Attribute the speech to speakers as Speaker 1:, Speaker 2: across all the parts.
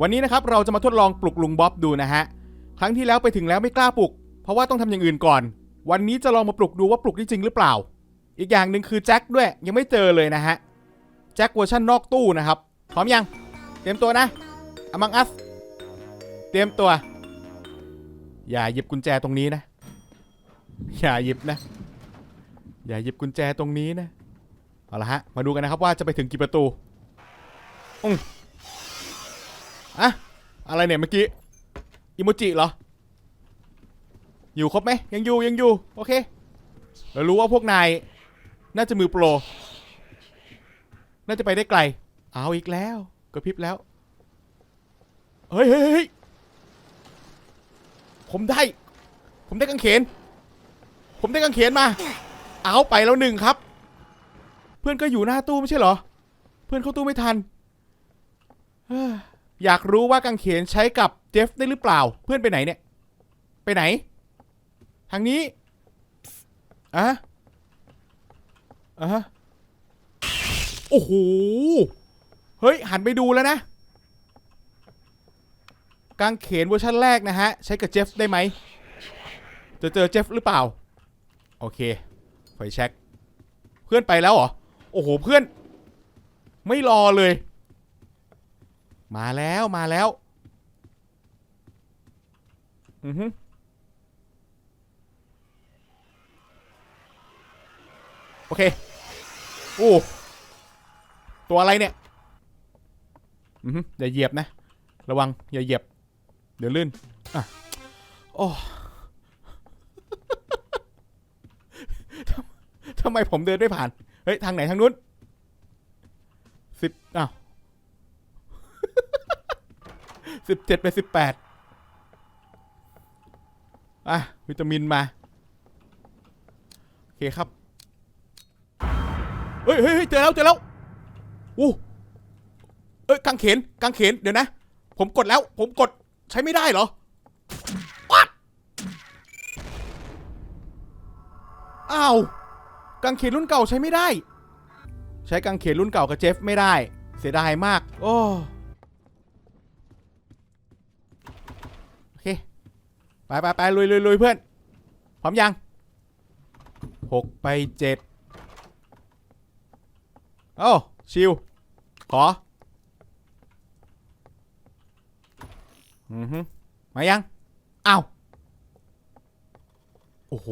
Speaker 1: วันนี้นะครับเราจะมาทดลองปลุกลุงบ๊อบดูนะฮะ ครั้งที่แล้วไปถึงแล้วไม่กล้าปลุก เพราะว่าต้องทำอย่างอื่นก่อน วันนี้จะลองมาปลุกดูว่าปลุกได้จริงหรือเปล่า อีกอย่างหนึ่งคือแจ็คด้วยยังไม่เจอเลยนะฮะ แจ็คเวอร์ชันนอกตู้นะครับ พร้อมยัง เตรียมตัวนะอมังอัสเตรียมตัว อย่าหยิบกุญแจตรงนี้นะ อย่าหยิบนะ อย่าหยิบกุญแจตรงนี้นะ เอาละฮะ มาดูกันนะครับว่าจะไปถึงกี่ประตูอืม อะอะไรเนี่ยเมื่อกี้อิโมจิเหรอ อยู่ครบไหมยังอยู่ยังอยู่โอเคเรารู้ว่าพวกนายน่าจะมือโปร น่าจะไปได้ไกล เอาอีกแล้วกระพริบแล้ว เฮ้ยเฮ้ยเฮ้ยผมได้ ผมได้กางเขน ผมได้กางเขนมา เอาไปแล้วหนึ่งครับ เพื่อนก็อยู่หน้าตู้ไม่ใช่เหรอ เพื่อนเข้าตู้ไม่ทันเฮ้ อยากรู้ว่ากางเขนใช้กับเจฟได้หรือเปล่า เพื่อนไปไหนเนี่ย ไปไหน ทางนี้อะอะฮะโอ้โห เฮ้ย หันไปดูแล้วนะ กางเขนเวอร์ชันแรกนะฮะ ใช้กับเจฟได้ไหม จะเจอเจฟหรือเปล่า โอเคไฟแช็ค เพื่อนไปแล้วเหรอ โอ้โห เพื่อน ไม่รอเลย มาแล้วมาแล้วอือฮึโอเคโอ้ตัวอะไรเนี่ยอือฮึอย่าเหยียบนะ ระวังอย่าเหยียบ เดี๋ยวลื่นอะโอ้ทำไมผมเดินไม่ผ่าน เฮ้ย ทางไหนทางนู้นสิบอ้าว สิบเจ็ดไปสิบแปดอะ วิตามินมา โอเคครับ เฮ้ยเฮ้ยเจอแล้วเจอแล้วอู้เอ้ยกางเขนกางเขนเดี๋ยวนะ ผมกดแล้ว ผมกดใช้ไม่ได้เหรอวัดอ้าวกางเขนรุ่นเก่าใช้ไม่ได้ ใช้กางเขนรุ่นเก่ากับเจฟไม่ได้ เสียดายมาก โอ้โอเค ไปไปไปลุยลุยลุยเพื่อน พร้อมยังหกไปเจ็ดโอ้ชิว ขอ อือฮึมายังอ้าวโอ้โห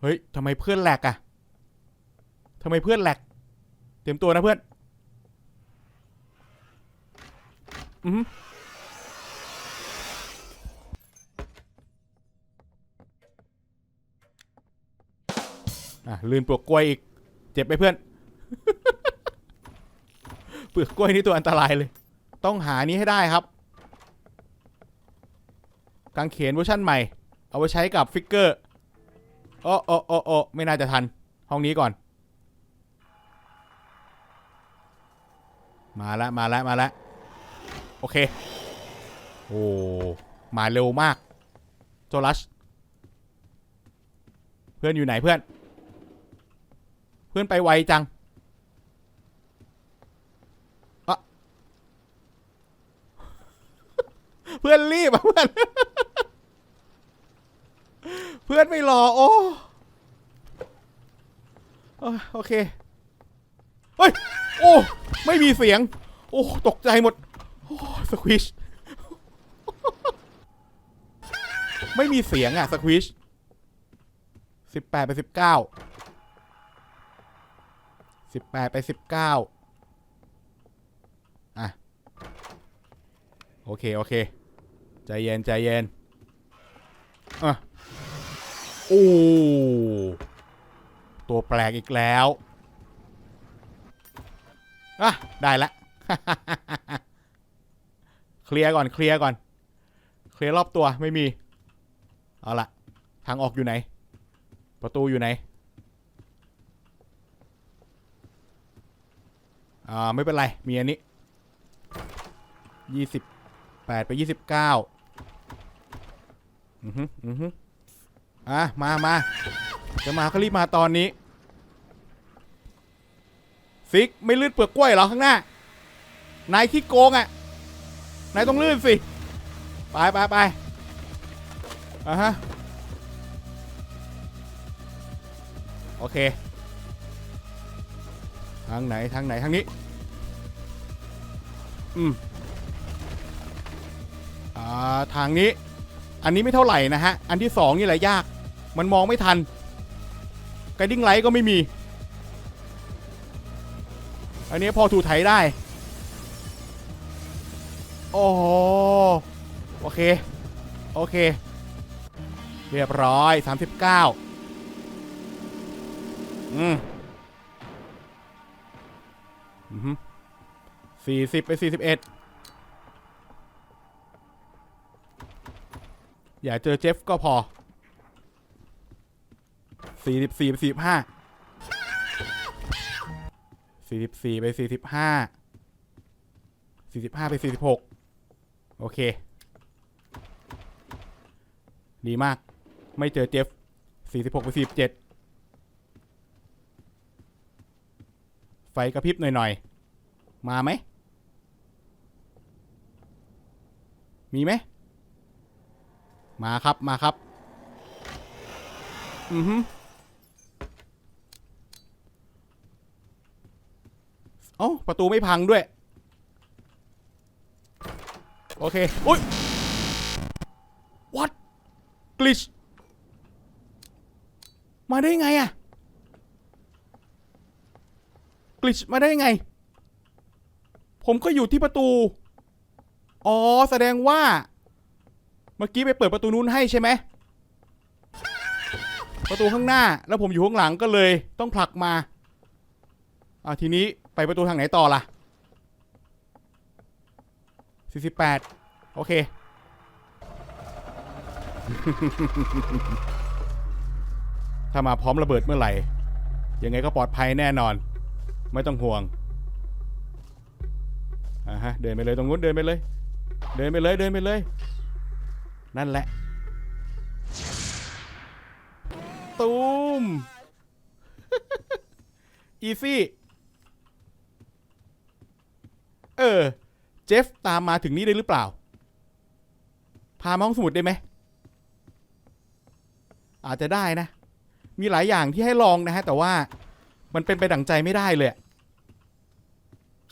Speaker 1: เฮ้ยทำไมเพื่อนแหลกอะทำไมเพื่อนแหลก เตรียมตัวนะเพื่อน อือ อะลืนปลวกกล้วยอีก เจ็บไหมเพื่อน เปลือกกล้วยนี่ตัวอันตรายเลย ต้องหานี้ให้ได้ครับ กางเขนเวอร์ชั่นใหม่ เอาไว้ใช้กับฟิกเกอร์โอ้โอ้โอ้โอ้ไม่น่าจะทัน ห้องนี้ก่อน มาแล้วมาแล้วมาแล้วโอเค โอ้ มาเร็วมาก โจลัชเพื่อนอยู่ไหนเพื่อน พื่อนไปไวจังอะเพื่อนรีบอะเพื่อน เพื่อนไม่รอโอ้เอ้ยโอเค เฮ้ย โอ้ ไม่มีเสียง โอ้ ตกใจหมด โอ้ สควิช ไม่มีเสียงอะ สควิชสิบแปดไปสิบเก้า สิบแปดไปสิบเก้าอะ โอเค โอเค ใจเย็น ใจเย็นอะโอ้ตัวแปลกอีกแล้วอะได้ละ เคลียร์ก่อน เคลียร์ก่อน เคลียร์รอบตัวไม่มี เอาละทางออกอยู่ไหน ประตูอยู่ไหน อ่าไม่เป็นไร มีอันนี้ยี่สิบแปดไปยี่สิบเก้าอือฮึอือฮึอะมามาจะมาก็รีบมาตอนนี้ ซิกไม่ลื่นเปลือกกล้วยเหรอข้างหน้า นายขี้โกงอะ นายต้องลื่นสิ ไปไปไปอะฮะ โอเค ทางไหนทางไหนทางนี้ อืม อ่า ทางนี้ อันนี้ไม่เท่าไหร่นะฮะ อันที่สองนี่แหละยาก มันมองไม่ทันไกดิ้งไลท์ก็ไม่มี อันนี้พอถูไถได้ โอ้โหโอเค โอเค เรียบร้อย 39 อืม สี่สิบไปสี่สิบเอ็ดอย่าเจอเจฟก็พอสี่สิบสี่ไปสี่สิบห้าสี่สิบสี่ไปสี่สิบห้าสี่สิบห้าไปสี่สิบหกโอเค ดีมาก ไม่เจอเจฟสี่สิบหกไปสี่สิบเจ็ดไฟกระพริบหน่อย ๆ มาไหม มีไหม มาครับมาครับ อือฮึเอ้าประตูไม่พังด้วย โอเค อุ้ย what glitch มาได้ไงอะกลิชมาได้ยังไง ผมก็อยู่ที่ประตู อ๋อ แสดงว่า เมื่อกี้ไปเปิดประตูนู้นให้ใช่ไหม ประตูข้างหน้า แล้วผมอยู่ข้างหลังก็เลยต้องผลักมา อ่าทีนี้ไปประตูทางไหนต่อล่ะ 48 โอเค ถ้ามาพร้อมระเบิดเมื่อไหร่ ยังไงก็ปลอดภัยแน่นอน ไม่ต้องห่วงอ่าฮะ เดินไปเลยตรงนู้นเดินไปเลย เดินไปเลยเดินไปเลย นั่นแหละ ตูมอีซี่ เออ เจฟตามมาถึงนี่ได้หรือเปล่า พามาห้องสมุดได้ไหม อาจจะได้นะ มีหลายอย่างที่ให้ลองนะฮะ แต่ว่ามันเป็นไปดั่งใจไม่ได้เลย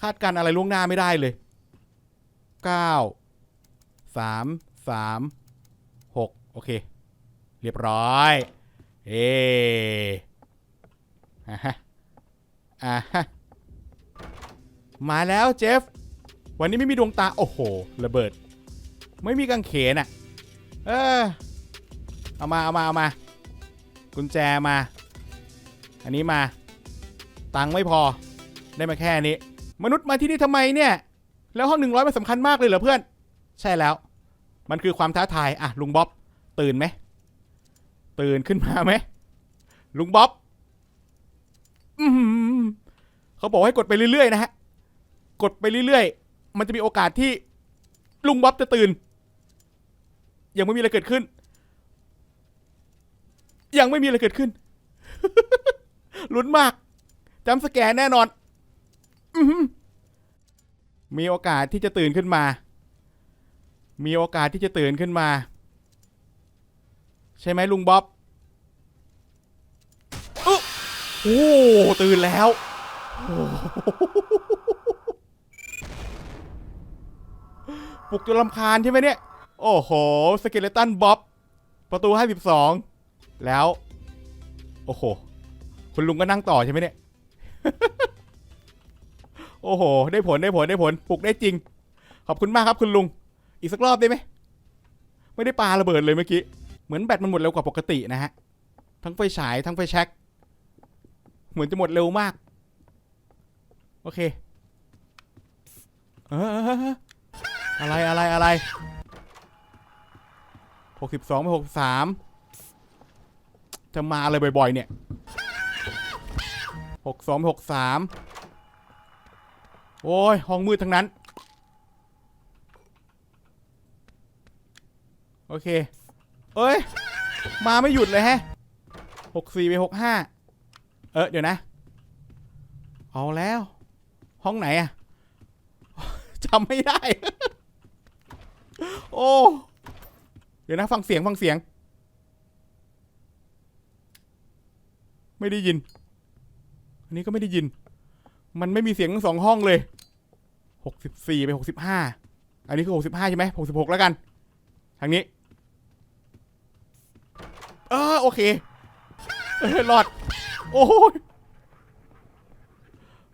Speaker 1: คาดการณ์อะไรล่วงหน้าไม่ได้เลยเก้า สามสามหกโอเค เรียบร้อย เออ่าฮะอ่าฮะมาแล้วเจฟ วันนี้ไม่มีดวงตา โอ้โห ระเบิด ไม่มีกางเขนอะ เออ เอามา เอามา เอามา กุญแจมา อันนี้มา ตังค์ไม่พอ ได้มาแค่นี้ มนุษย์มาที่นี่ทำไมเนี่ย แล้วห้องหนึ่งร้อยมันสำคัญมากเลยเหรอเพื่อน ใช่แล้ว มันคือความท้าทายอะลุงบ๊อบตื่นไหมตื่นขึ้นมาไหมลุงบ๊อบอืมเขาบอกให้กดไปเรื่อยๆนะฮะกดไปเรื่อยๆ มันจะมีโอกาสที่ลุงบ๊อบจะตื่น ยังไม่มีอะไรเกิดขึ้น ยังไม่มีอะไรเกิดขึ้นลุ้นมากจำสแกนแน่นอนมีโอกาสที่จะตื่นขึ้นมา มีโอกาสที่จะตื่นขึ้นมา ใช่ไหมลุงบ๊อบอุ๊โอ้ตื่นแล้ว ปลุกจนลำคาญใช่ไหมเนี่ย โอ้โห สเกเลตันบ๊อบ ประตู 52 แล้ว โอ้โห คุณลุงก็นั่งต่อใช่ไหมเนี่ย โอ้โห ได้ผลได้ผลได้ผล ปลุกได้จริง ขอบคุณมากครับคุณลุง อีกสักรอบได้ไหม ไม่ได้ปาระเบิดเลยเมื่อกี้ เหมือนแบตมันหมดเร็วกว่าปกตินะฮะ ทั้งไฟฉายทั้งไฟแช็กเหมือนจะหมดเร็วมาก โอเคออเออเออเอออะไรอะไรอะไรหกสิบสองไปหกสามจะมาอะไรบ่อย ๆ เนี่ยหกสองหกสามโอ้ย ห้องมืดทั้งนั้น โอเค เอ้ย มาไม่หยุดเลยแฮะหกสี่ไปหกห้าเออเดี๋ยวนะ เอาแล้ว ห้องไหนอะจำไม่ได้ โอ้ เดี๋ยวนะ ฟังเสียงฟังเสียง ไม่ได้ยิน อันนี้ก็ไม่ได้ยิน มันไม่มีเสียงทั้งสองห้องเลยหกสิบสี่ไปหกสิบห้าอันนี้คือหกสิบห้าใช่ไหมหกสิบหกแล้วกัน ทางนี้ เออโอเคเออด โอ้ย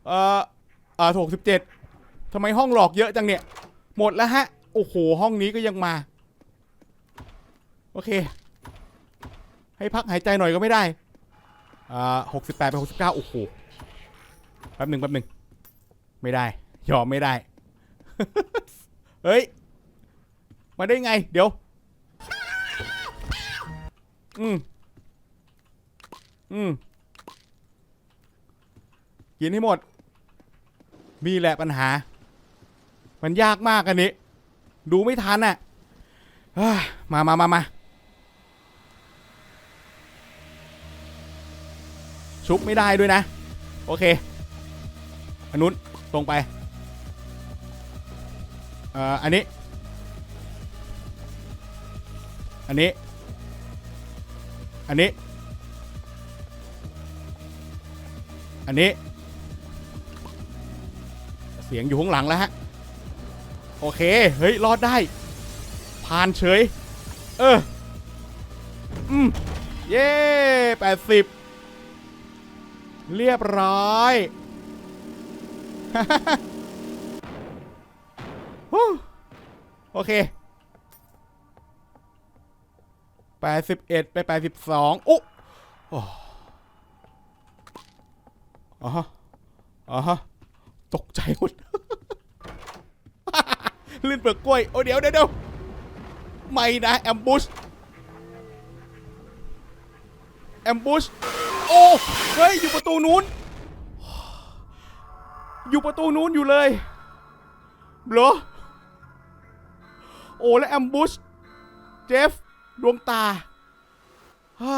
Speaker 1: เอ่ออ่อหกสิบเจ็ดทำไมห้องหลอกเยอะจังเนี่ย หมดแล้วฮะ โอ้โห ห้องนี้ก็ยังมา โอเค ให้พักหายใจหน่อยก็ไม่ได้ อ่าหกสิบแปดไปหกสิบเก้าโอ้โห แป๊บหนึ่งแป๊บหนึ่ง ไม่ได้ ยอมไม่ได้ เฮ้ย มาได้ไง เดี๋ยว อืมอืมกินให้หมด มีแหละปัญหา มันยากมากอันนี้ ดูไม่ทันอะมามามามาชุบไม่ได้ด้วยนะ โอเคอันนู้นตรงไป เอ่อ อันนี้ อันนี้ อันนี้ อันนี้ เสียงอยู่ข้างหลังแล้วฮะ โอเค เฮ้ย รอดได้ ผ่านเฉย เออ อืม เย้แปดสิบ เรียบร้อยโอเค แปดสิบเอ็ดไปแปดสิบสองอุ๊อ๋ออ๋อตกใจหมดลื่นเปลือกกล้วย โอ้เดียวเดี๋ยวเดี๋ยวไม่นะแอมบูชแอมบูชโอ้เฮ้ย อยู่ประตูนู้น อยู่ประตูนู้นอยู่เลยเหรอโอ้ และแอมบูชเจฟ ดวงตาฮ่า